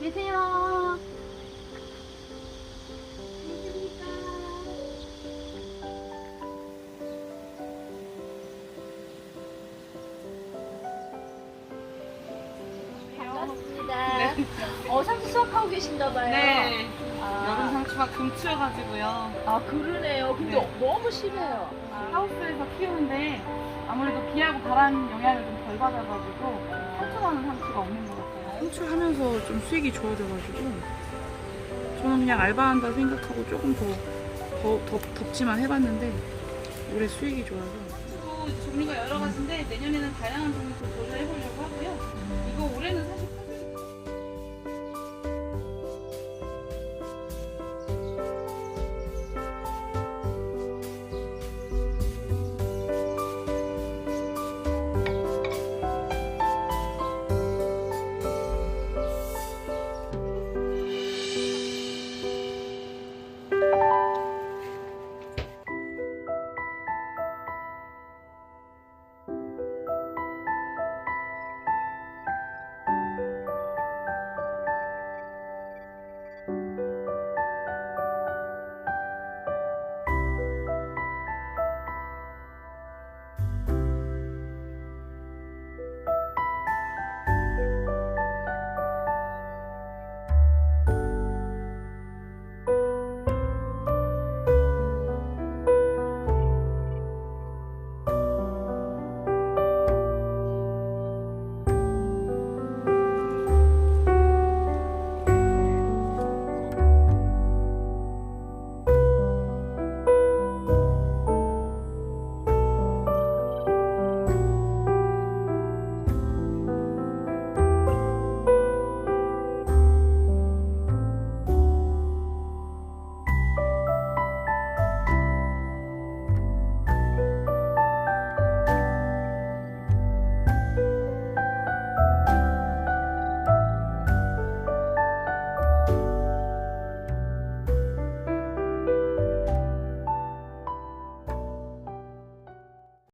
계세요. 네. 어상 수확하고 계신다봐요. 네. 아. 여름 상추가 금추여가지고요. 아 그러네요. 근데 네. 너무 심해요. 아. 하우스에서 키우는데 아무래도 비하고 바람 영향을 좀 덜 받아가지고 상추 나는 상추가 없는 것 같아요. 상추 하면서 좀 수익이 좋아져가지고 저는 그냥 알바한다 생각하고 조금 더, 더 덥, 덥지만 해봤는데 올해 수익이 좋아서. 종류가 여러 가지인데 내년에는 다양한 종류 좀 도전